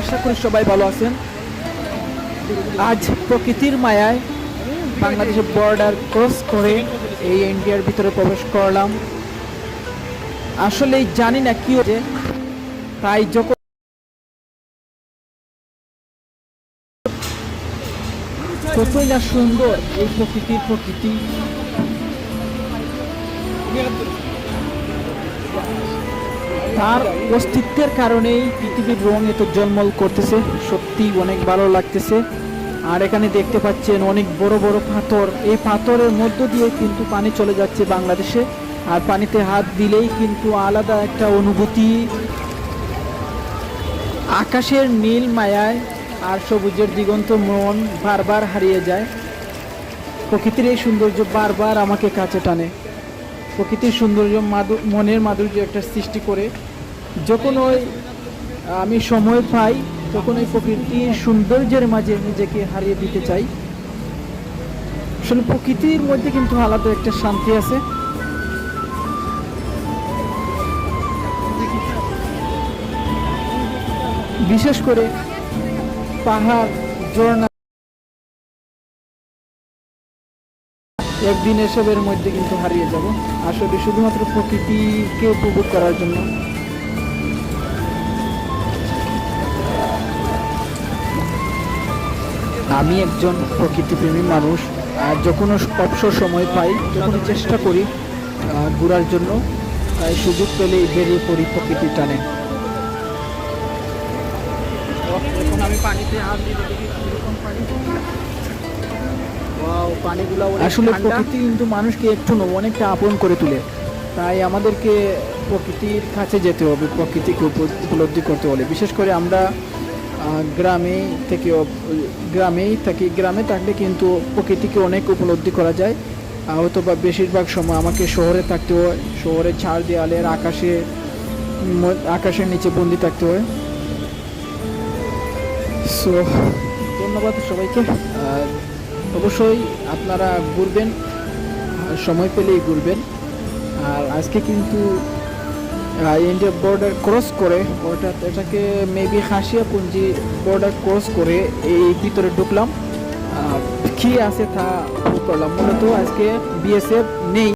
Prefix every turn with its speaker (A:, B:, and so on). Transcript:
A: আশা করি সবাই ভালো আছেন। আজ প্রকৃতির মায়ায় বাংলাদেশের বর্ডার ক্রস করে এই ইন্ডিয়ার ভিতরে প্রবেশ করলাম। আসলে জানি না কি হচ্ছে তাই যখন কতই না সুন্দর এই প্রকৃতির প্রকৃতি। তার অস্তিত্বের কারণেই পৃথিবীর রং এত জলমল করতেছে। সত্যি অনেক ভালো লাগতেছে। আর এখানে দেখতে পাচ্ছেন অনেক বড় বড় পাথর। এই পাথরের মধ্য দিয়ে কিন্তু পানি চলে যাচ্ছে বাংলাদেশে। আর পানিতে হাত দিলেই কিন্তু আলাদা একটা অনুভূতি। আকাশের নীল মায়ায় আর সবুজের দিগন্ত মন বারবার হারিয়ে যায়। প্রকৃতির এই সৌন্দর্য বারবার আমাকে কাছে টানে। প্রকৃতির সৌন্দর্য মনের মাধুর্য একটা সৃষ্টি করে যখন ওই, আমি সময় পাই, তখন ওই প্রকৃতির সৌন্দর্যের মাঝে নিজেকে হারিয়ে দিতে চাই। আসলে প্রকৃতির মধ্যে কিন্তু আলাদা একটা শান্তি আছে। বিশেষ করে পাহাড়, ঝর্ণা একদিন এসবের মধ্যে কিন্তু হারিয়ে যাব। আসলে শুধুমাত্র প্রকৃতিকে উপভোগ করার জন্য। আমি একজন প্রকৃতিপ্রেমী মানুষ। আর যখন অবসর সময় পাই তখন চেষ্টা করি ঘোরার জন্য, তাই সুযোগ পেলেই বেরিয়ে পড়ি প্রকৃতির টানে। আমি পানিতে হাত দিয়ে দেখি কীরকম পানি আসলে প্রকৃতি কিন্তু মানুষকে একটু অনেকটা আপন করে তোলে। তাই আমাদেরকে প্রকৃতির কাছে যেতে হবে প্রকৃতিকে উপ- উপলব্ধি করতে হলে। বিশেষ করে আমরা গ্রামে থেকে গ্রামেই থাকি। গ্রামে থাকলে কিন্তু প্রকৃতিকে অনেক উপলব্ধি করা যায়। হয়তো বা বেশিরভাগ সময় আমাকে শহরে থাকতে হয়। শহরে ছাড় দেওয়ালের আকাশে আকাশের নিচে বন্দি থাকতে হয়। সো ধন্যবাদ সবাইকে। আর অবশ্যই আপনারা ঘুরবেন, সময় পেলেই ঘুরবেন। আর আজকে কিন্তু ইন্ডিয়া বর্ডার ক্রস করে, অর্থাৎ এটাকে মেবি হাসিয়া পুঞ্জি বর্ডার ক্রস করে এই ভিতরে ঢুকলাম। কি আছে তা করলাম। মূলত আজকে বিএসএফ নেই।